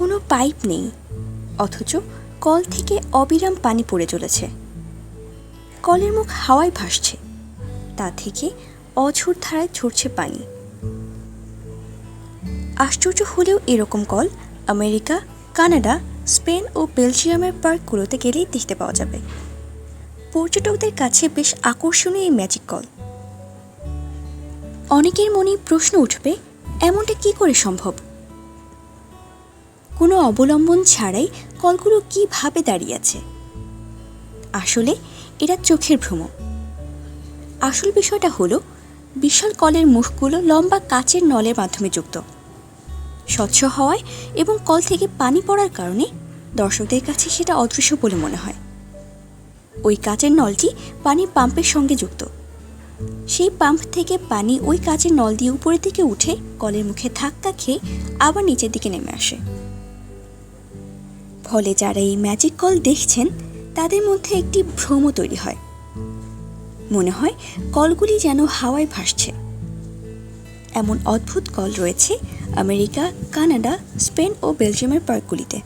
কোনো পাইপ নেই, অথচ কল থেকে অবিরাম পানি পড়ে চলেছে। কলের মুখ হাওয়ায় ভাসছে, তা থেকে অঝোর ধারায় ঝরছে পানি। আশ্চর্য হলেও এরকম কল আমেরিকা, কানাডা, স্পেন ও বেলজিয়ামের পার্কগুলোতে গেলেই দেখতে পাওয়া যাবে। পর্যটকদের কাছে বেশ আকর্ষণীয় এই ম্যাজিক কল। অনেকের মনেই প্রশ্ন উঠবে, এমনটা কি করে সম্ভব? কোনো অবলম্বন ছাড়াই কলগুলো কীভাবে দাঁড়িয়ে আছে আসলে এরা চোখের ভ্রম আসল বিষয়টা হলো, বিশাল কলের মুখগুলো লম্বা কাচের নলের মাধ্যমে যুক্ত। স্বচ্ছ হওয়ায় এবং কল থেকে পানি পড়ার কারণে দর্শকদের কাছে সেটা অদৃশ্য বলে মনে হয়। ওই কাচের নলটি পানির পাম্পের সঙ্গে যুক্ত। সেই পাম্প থেকে পানি ওই কাচের নল দিয়ে উপরের দিকে উঠে কলের মুখে ধাক্কা খেয়ে আবার নিচের দিকে নেমে আসে। ফলে যারা এই ম্যাজিক কল দেখছেন, তাদের মধ্যে একটি ভ্রম তৈরি হয়। মনে হয় কলগুলি যেন হাওয়ায় ভাসছে। এমন অদ্ভুত কল রয়েছে আমেরিকা, কানাডা, স্পেন ও বেলজিয়ামের পার্কগুলিতে